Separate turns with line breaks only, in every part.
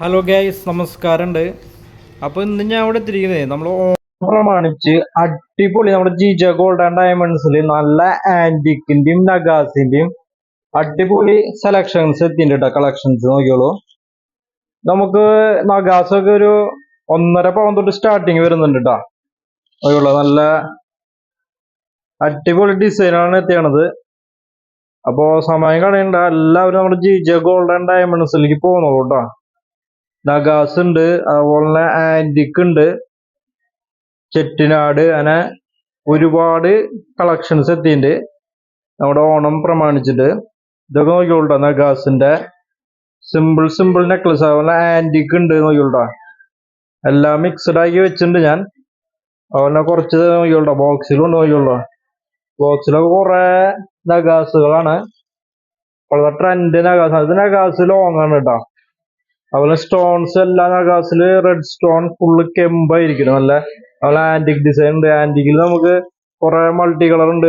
Hello guys നമസ്കാരമുണ്ട്. അപ്പോൾ ഇന്ന് ഞാൻ അവിടെ എത്തിയിരിക്കുന്നത് നമ്മൾ പ്രമാണിച്ച് അടിപൊളി നമ്മുടെ ജിജ ഗോൾഡ് ആൻഡ് ഡയമണ്ട്സിൽ നല്ല ആന്റിക്കിന്റെയും നഗാസിന്റെയും അടിപൊളി സെലക്ഷൻസ് എത്തിയിട്ടുണ്ട് കളക്ഷൻസ് നോക്കിയോളൂ നമുക്ക് നഗാസൊക്കെ ഒരു ഒന്നര പവൻ തൊട്ട് സ്റ്റാർട്ടിങ് വരുന്നുണ്ട് കേട്ടോ നോക്കിയോളൂ നല്ല അടിപൊളി ഡിസൈനാണ് എത്തിയണത്. അപ്പോ സമയം കളയണ്ട എല്ലാവരും നമ്മുടെ ജിജ ഗോൾഡ് ആൻഡ് ഡയമണ്ട്സിലേക്ക് പോകുന്നുള്ളൂ കേട്ടോ നഗാസ് ഉണ്ട് അതുപോലെ ആന്റിക് ഉണ്ട് ചെട്ടിനാട് അങ്ങനെ ഒരുപാട് കളക്ഷൻസ് എത്തിയിട്ടുണ്ട്. നമ്മുടെ ഓണം പ്രമാണിച്ചിട്ട്. ഇതൊക്കെ നോക്കിയോളൂ നഗാസിന്റെ സിമ്പിൾ സിമ്പിൾ നെക്ലസ് അതുപോലെ ആന്റിക് ഉണ്ട് നോക്കിയോളൂ എല്ലാം മിക്സഡ് ആക്കി വെച്ചിട്ടുണ്ട് ഞാൻ. അതുപോലെ കുറച്ച് നോക്കിയോളട്ടോ ബോക്സിലുണ്ട് നോക്കിയോളൂ ബോക്സിലൊക്കെ കുറേ നഗാസുകളാണ് വളരെ ട്രെൻഡ് നഗാസ് അത് നഗാസ് ലോങ് ആണ് കേട്ടോ. അതുപോലെ സ്റ്റോൺസ് എല്ലാ നഗാസിൽ റെഡ് സ്റ്റോൺ ഫുള്ള് കെമ്പായിരിക്കണം നല്ല അതുപോലെ ആന്റിക് ഡിസൈൻ ഉണ്ട്. ആന്റിക്കിൽ നമുക്ക് കുറെ മൾട്ടി കളർ ഉണ്ട്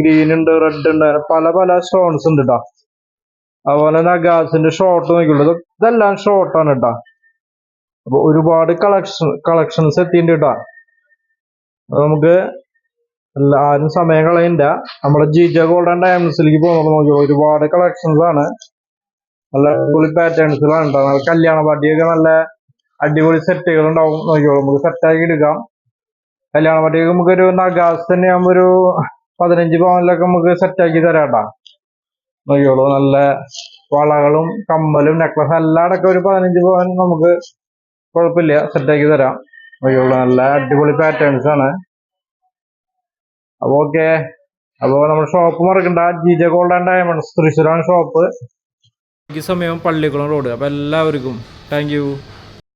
ഗ്രീൻ ഉണ്ട് റെഡ് ഉണ്ട്. പല പല സ്റ്റോൺസ് ഉണ്ട് കേട്ടോ അതുപോലെ നഗാസിന്റെ ഷോർട്ട് നോക്കിയുള്ളൂ ഇതെല്ലാം ഷോർട്ടാണ് കേട്ടോ അപ്പൊ ഒരുപാട് കളക്ഷൻ കളക്ഷൻസ് എത്തിയിട്ടുണ്ട് കേട്ടോ നമുക്ക് ആരും സമയം കളയണ്ട. നമ്മുടെ ജിജ ഗോൾഡ് ആൻഡ് ഡയമണ്ട്സിലേക്ക് പോകുമ്പോൾ നോക്കിയോ ഒരുപാട് കളക്ഷൻസ് ആണ്. നല്ല അടിപൊളി പാറ്റേൺസുകളാണ് ഉണ്ടാവും നല്ല കല്യാണ പാർട്ടിയൊക്കെ നല്ല അടിപൊളി സെറ്റുകൾ ഉണ്ടാവും നോക്കിയോളൂ നമുക്ക് സെറ്റാക്കി എടുക്കാം. കല്യാണ പാർട്ടിയൊക്കെ നമുക്കൊരു നഗാസ് തന്നെ ആകുമ്പോ ഒരു പതിനഞ്ച് പവനിലൊക്കെ നമുക്ക് സെറ്റാക്കി തരാം കേട്ടാ നോക്കിയോളൂ നല്ല വളകളും കമ്മലും നെക്ലസ് എല്ലാം അടക്കം ഒരു പതിനഞ്ച് പവൻ നമുക്ക് കുഴപ്പമില്ല. സെറ്റാക്കി തരാം. നോക്കിയോളൂ നല്ല അടിപൊളി പാറ്റേൺസ് ആണ്. അപ്പൊ ഓക്കെ അപ്പോൾ നമ്മുടെ ഷോപ്പ് മറക്കണ്ട. ജിജ ഗോൾഡ് ആൻഡ് ഡയമണ്ട്സ് തൃശ്ശൂരാണ് ഷോപ്പ് സമയം പള്ളിക്കുളം റോഡ്. അപ്പോൾ എല്ലാവർക്കും താങ്ക്